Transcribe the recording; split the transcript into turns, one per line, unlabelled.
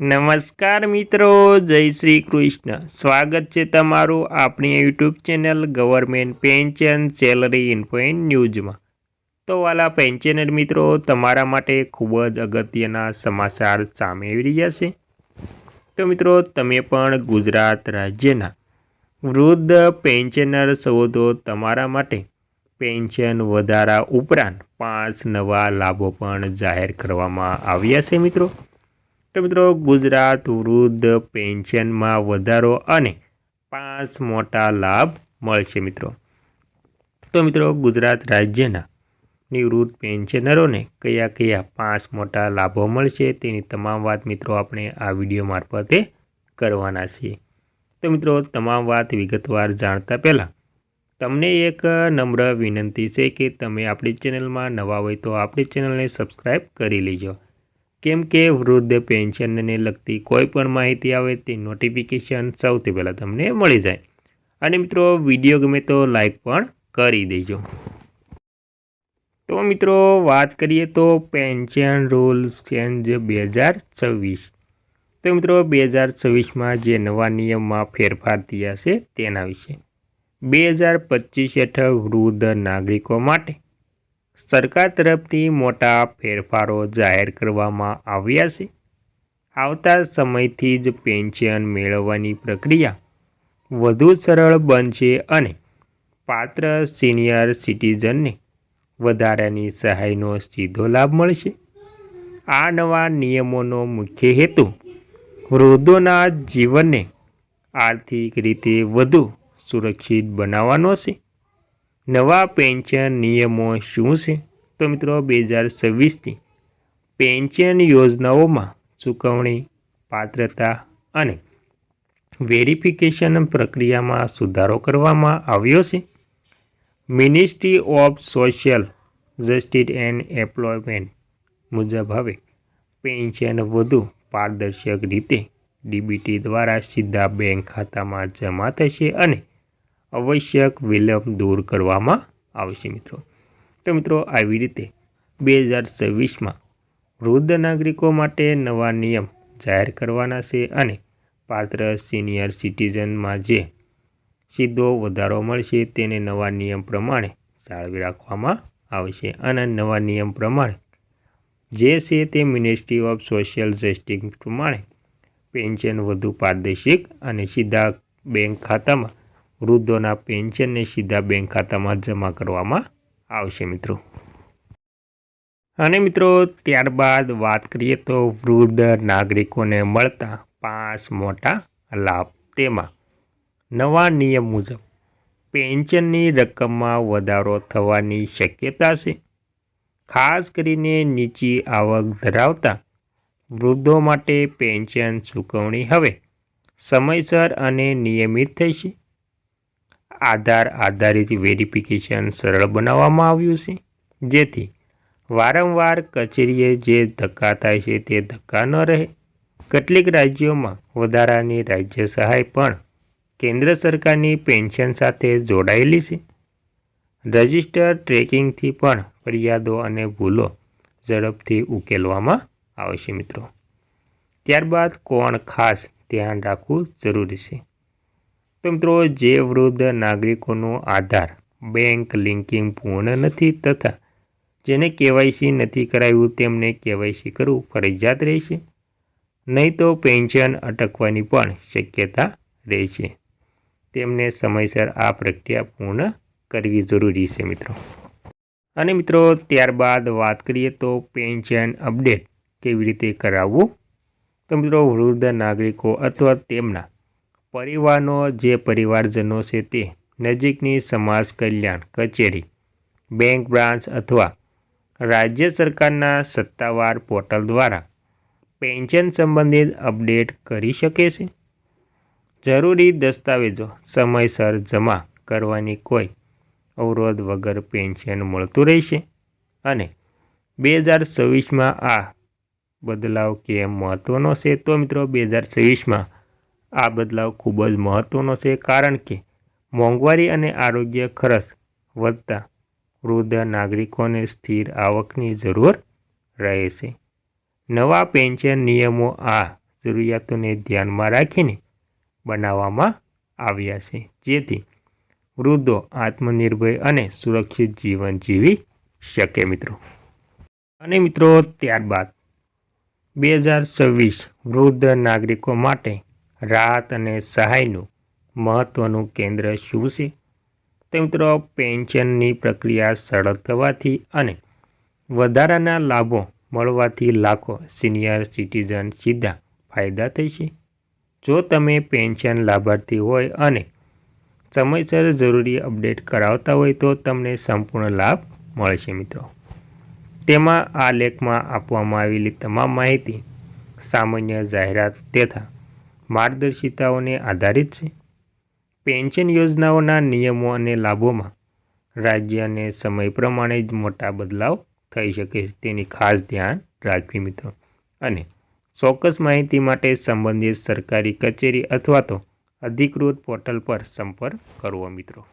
નમસ્કાર મિત્રો, જય શ્રી કૃષ્ણ. સ્વાગત છે તમારું આપણી YouTube channel government pension salary info in ન્યૂઝમાં. તો વાલા પેન્શનર મિત્રો, તમારા માટે ખૂબ જ અગત્યના સમાચાર સામે આવી રહ્યા છે. તો મિત્રો, તમે પણ ગુજરાત રાજ્યના વૃદ્ધ પેન્શનર છો તમારા માટે પેન્શન વધારા ઉપરાંત પાંચ નવા લાભો પણ જાહેર કરવામાં આવ્યા છે મિત્રો. તો મિત્રો ગુજરાત વૃદ્ધ પેન્શનમાં વધારો અને પાંચ મોટા લાભ મળશે મિત્રો. તો મિત્રો ગુજરાત રાજ્યના નિવૃત્ત પેન્શનરોને કયા કયા પાંચ મોટા લાભો મળશે તેની તમામ વાત મિત્રો આપણે આ વીડિયો મારફતે કરવાના છીએ. તો મિત્રો તમામ વાત વિગતવાર જાણતા પહેલાં તમને એક નમ્ર વિનંતી છે કે તમે આપણી ચેનલમાં નવા હોય તો આપણી ચેનલને સબસ્ક્રાઈબ કરી લેજો. કેમ કે વૃદ્ધ પેન્શનને લગતી કોઈ પણ માહિતી આવે તે નોટિફિકેશન સૌથી પહેલાં તમને મળી જાય. અને મિત્રો, વીડિયો ગમે તો લાઈક પણ કરી દેજો. તો મિત્રો, વાત કરીએ તો પેન્શન રૂલ્સ ચેન્જ બે હજાર છવ્વીસ. તો મિત્રો, બે હજાર છવ્વીસમાં જે નવા નિયમમાં ફેરફાર થયા છે તેના વિશે. બે હજાર પચીસ હેઠળ વૃદ્ધ નાગરિકો માટે સરકાર તરફથી મોટા ફેરફારો જાહેર કરવામાં આવ્યા છે. આવતા સમયથી જ પેન્શન મેળવવાની પ્રક્રિયા વધુ સરળ બનશે અને પાત્ર સિનિયર સિટીઝનને વધારાની સહાયનો સીધો લાભ મળશે. આ નવા નિયમોનો મુખ્ય હેતુ વૃદ્ધોના જીવનને આર્થિક રીતે વધુ સુરક્ષિત બનાવવાનો છે. નવા પેન્શન નિયમો શું છે? તો મિત્રો બે હજાર છવ્વીસથી પેન્શન યોજનાઓમાં ચૂકવણી, પાત્રતા અને વેરિફિકેશન પ્રક્રિયામાં સુધારો કરવામાં આવ્યો છે. Ministry of social justice and employment મુજબ હવે પેન્શન વધુ પારદર્શક રીતે ડીબીટી દ્વારા સીધા બેંક ખાતામાં જમા થશે અને આવશ્યક વિલંબ દૂર કરવામાં આવશે મિત્રો. તો મિત્રો, આવી રીતે બે હજાર છવ્વીસમાં વૃદ્ધ નાગરિકો માટે નવા નિયમ જાહેર કરવાના છે અને પાત્ર સિનિયર સિટીઝનમાં જે સીધો વધારો મળશે તેને નવા નિયમ પ્રમાણે જાળવી રાખવામાં આવશે. અને નવા નિયમ પ્રમાણે જે છે તે મિનિસ્ટ્રી ઓફ સોશિયલ જસ્ટિસ પ્રમાણે પેન્શન વધુ પારદર્શિક અને સીધા બેંક ખાતામાં વૃદ્ધોના પેન્શનને સીધા બેંક ખાતામાં જમા કરવામાં આવશે મિત્રો. અને મિત્રો, ત્યારબાદ વાત કરીએ તો વૃદ્ધ નાગરિકોને મળતા પાંચ મોટા લાભ. તેમાં નવા નિયમ મુજબ પેન્શનની રકમમાં વધારો થવાની શક્યતા છે. ખાસ કરીને નીચી આવક ધરાવતા વૃદ્ધો માટે પેન્શન ચૂકવણી હવે સમયસર અને નિયમિત થશે. આધાર આધારિત વેરિફિકેશન સરળ બનાવવામાં આવ્યું છે. જેથી વારંવાર કચેરીએ જે ધક્કા થાય છે તે ધક્કા ન રહે. કેટલીક રાજ્યોમાં વધારાની રાજ્ય સહાય પણ કેન્દ્ર સરકારની પેન્શન સાથે જોડાયેલી છે. રજિસ્ટર ટ્રેકિંગથી પણ ફરિયાદો અને ભૂલો ઝડપથી ઉકેલવામાં આવશે મિત્રો. ત્યારબાદ કોણ ખાસ ધ્યાન રાખવું જરૂરી છે? તો મિત્રો, જે વૃદ્ધ નાગરિકોનો આધાર, બેંક લિંકિંગ પૂર્ણ નથી તથા જેને કેવાયસી નથી કરાવ્યું તેમને કેવાયસી કરવું ફરજિયાત રહેશે. નહીં તો પેન્શન અટકવાની પણ શક્યતા રહેશે. તેમને સમયસર આ પ્રક્રિયા પૂર્ણ કરવી જરૂરી છે મિત્રો. અને મિત્રો, ત્યારબાદ વાત કરીએ તો પેન્શન અપડેટ કેવી રીતે કરાવવું? તો મિત્રો, વૃદ્ધ નાગરિકો અથવા તેમના પરિવારનો જે પરિવારજનો છે તે નજીકની સમાજ કલ્યાણ કચેરી, બેંક બ્રાન્ચ અથવા રાજ્ય સરકારના સત્તાવાર પોર્ટલ દ્વારા પેન્શન સંબંધિત અપડેટ કરી શકે છે? જરૂરી દસ્તાવેજો સમયસર જમા કરવાની કોઈ અવરોધ વગર પેન્શન મળતું રહેશે? અને બે હજાર છવ્વીસમાં આ બદલાવ કેમ મહત્ત્વનો છે? તો મિત્રો બે હજાર છવ્વીસમાં આ બદલાવ ખૂબ જ મહત્ત્વનો છે કારણ કે મોંઘવારી અને આરોગ્ય ખર્ચ વધતા વૃદ્ધ નાગરિકોને સ્થિર આવકની જરૂર રહે છે. નવા પેન્શન નિયમો આ જરૂરિયાતોને ધ્યાનમાં રાખીને બનાવવામાં આવ્યા છે, જેથી વૃદ્ધો આત્મનિર્ભર અને સુરક્ષિત જીવન જીવી શકે મિત્રો. અને મિત્રો, ત્યારબાદ બે હજાર છવ્વીસ વૃદ્ધ નાગરિકો માટે રાહત અને સહાયનું મહત્ત્વનું કેન્દ્ર શું છે? તો મિત્રો, પેન્શનની પ્રક્રિયા સરળ થવાથી અને વધારાના લાભો મળવાથી લાખો સિનિયર સિટીઝન સીધા ફાયદા થશે જો તમે પેન્શન લાભાર્થી હોય અને સમયસર જરૂરી અપડેટ કરાવતા હોય તો તમને સંપૂર્ણ લાભ મળશે મિત્રો. તેમાં આ લેખમાં આપવામાં આવેલી તમામ માહિતી, સામાન્ય જાહેરાત તથા માર્ગદર્શિતાઓને આધારિત છે. પેન્શન યોજનાઓના નિયમો અને લાભોમાં રાજ્ય અને સમય પ્રમાણે જ મોટા બદલાવ થઈ શકે છે. તેની ખાસ ધ્યાન રાખવી મિત્રો. અને ચોક્કસ માહિતી માટે સંબંધિત સરકારી કચેરી અથવા તો અધિકૃત પોર્ટલ પર સંપર્ક કરવો મિત્રો.